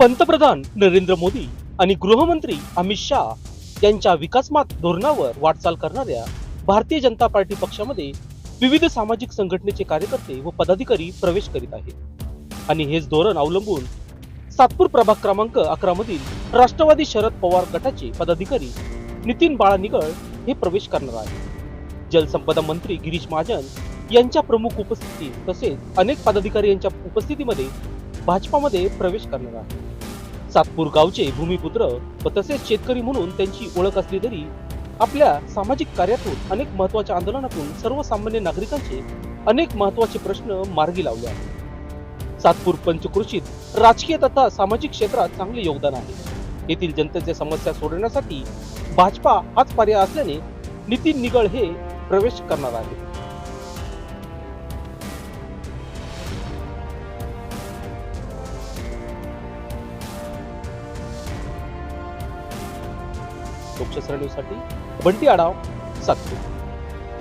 पंतप्रधान नरेंद्र मोदी आणि गृहमंत्री अमित शाह यांच्या विकासमात धोरणावर वाटचाल करणाऱ्या भारतीय जनता पार्टी पक्षामध्ये विविध सामाजिक संघटनेचे कार्यकर्ते व पदाधिकारी प्रवेश करीत आहेत. आणि हेच धोरण अवलंबून सातपूर प्रभाग क्रमांक अकरा मधील राष्ट्रवादी शरद पवार गटाचे पदाधिकारी नितीन बाळानिगळ हे प्रवेश करणार आहेत. जलसंपदा मंत्री गिरीश महाजन यांच्या प्रमुख उपस्थितीत तसेच अनेक पदाधिकारी यांच्या उपस्थितीमध्ये भाजपामध्ये प्रवेश करणार आहे सातपूर गावचे भूमिपुत्र व तसेच शेतकरी म्हणून त्यांची ओळख असली तरी आपल्या सामाजिक कार्यातून अनेक महत्त्वाच्या आंदोलनातून सर्वसामान्य नागरिकांचे अनेक महत्त्वाचे प्रश्न मार्गी लावले आहेत. सातपूर पंचकृषीत राजकीय तथा सामाजिक क्षेत्रात चांगले योगदान आहे. येथील जनतेच्या समस्या सोडवण्यासाठी भाजपा हाच पर्याय असल्याने नितीन निगळ हे प्रवेश करणार आहे लोकशास्त्र न्यूजसाठी बंटी आढाव सातपूर